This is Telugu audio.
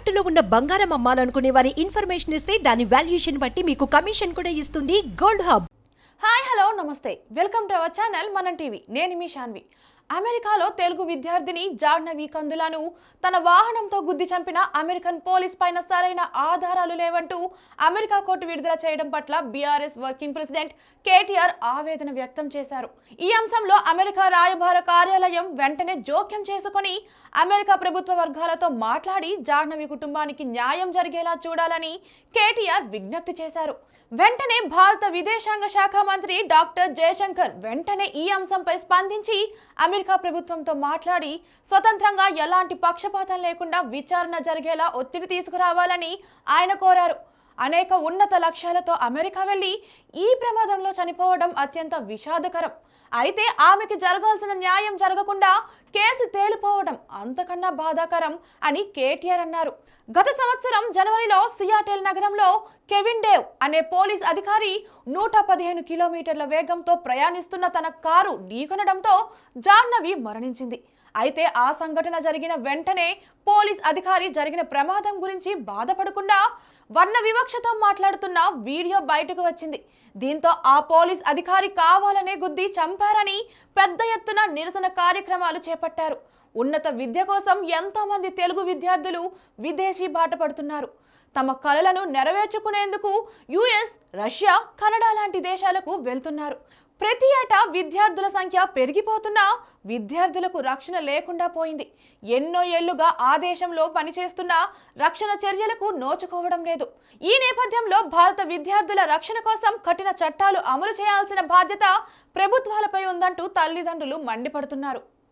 తాకట్టులో ఉన్న బంగారం అమ్మాలనుకునే వారి ఇన్ఫర్మేషన్ ఇస్తే దాని వాల్యుయేషన్ బట్టి మీకు కమిషన్ కూడా ఇస్తుంది గోల్డ్ హబ్. హాయ్ హలో నమస్తే. Welcome to our channel Manam TV. నేను మీ షాన్వి. అమెరికాలో తెలుగు విద్యార్థిని జాహ్నవి కందులను తన వాహనంతో గుద్ది చంపిన అమెరికన్ పోలీస్ పైన సరైన ఆధారాలు లేవంటూ అమెరికా కోర్టు విడుదల చేయడం పట్ల బీఆర్ఎస్ వర్కింగ్ ప్రెసిడెంట్ కేటీఆర్ ఆవేదన వ్యక్తం చేశారు. ఈ అంశంలో అమెరికా రాయబార కార్యాలయం వెంటనే జోక్యం చేసుకుని అమెరికా ప్రభుత్వ వర్గాలతో మాట్లాడి జాహ్నవి కుటుంబానికి న్యాయం జరిగేలా చూడాలని కేటీఆర్ విజ్ఞప్తి చేశారు. వెంటనే భారత విదేశాంగ శాఖ మంత్రి డాక్టర్ జయశంకర్ వెంటనే ఈ అంశంపై స్పందించి అమెరికా ప్రభుత్వంతో మాట్లాడి స్వతంత్రంగా ఎలాంటి పక్షపాతం లేకుండా విచారణ జరిగేలా ఒత్తిడి తీసుకురావాలని ఆయన కోరారు. అనేక ఉన్నత లక్ష్యాలతో అమెరికా వెళ్ళి ఈ ప్రమాదంలో చనిపోవడం అత్యంత విషాదకరం. అయితే ఆమెకి జరగాల్సిన న్యాయం జరగకుండా కేసు తేలిపోవడం అంతకన్నా బాధాకరం అని కేటీఆర్ అన్నారు. గత సంవత్సరం జనవరిలో సియాటెల్ నగరంలో కెవిన్ డేవ్ అనే పోలీస్ అధికారి నూట పదిహేను కిలోమీటర్ల వేగంతో ప్రయాణిస్తున్న తన కారు ఢీకొనడంతో జాహ్నవి మరణించింది. అయితే ఆ సంఘటన జరిగిన వెంటనే పోలీస్ అధికారి జరిగిన ప్రమాదం గురించి బాధపడకుండా వర్ణ వివక్షతో మాట్లాడుతున్న వీడియో బయటకు వచ్చింది. దీంతో ఆ పోలీస్ అధికారి కావాలనే గుద్ది చంపారని పెద్ద ఎత్తున నిరసన కార్యక్రమాలు చేపట్టారు ఉన్నత విద్య కోసం ఎంతోమంది తెలుగు విద్యార్థులు విదేశీ బాట పడుతున్నారు. తమ కళలను నెరవేర్చుకునేందుకు యుఎస్ రష్యా కెనడా లాంటి దేశాలకు వెళ్తున్నారు. ప్రతి ఏటా విద్యార్థుల సంఖ్య పెరిగిపోతున్నా విద్యార్థులకు రక్షణ లేకుండా పోయింది. ఎన్నో ఏళ్ళుగా ఆ దేశంలో పనిచేస్తున్న రక్షణ చర్యలకు నోచుకోవడం లేదు. ఈ నేపథ్యంలో భారత విద్యార్థుల రక్షణ కోసం కఠిన చట్టాలు అమలు చేయాల్సిన బాధ్యత ప్రభుత్వాలపై ఉందంటూ తల్లిదండ్రులు మండిపడుతున్నారు.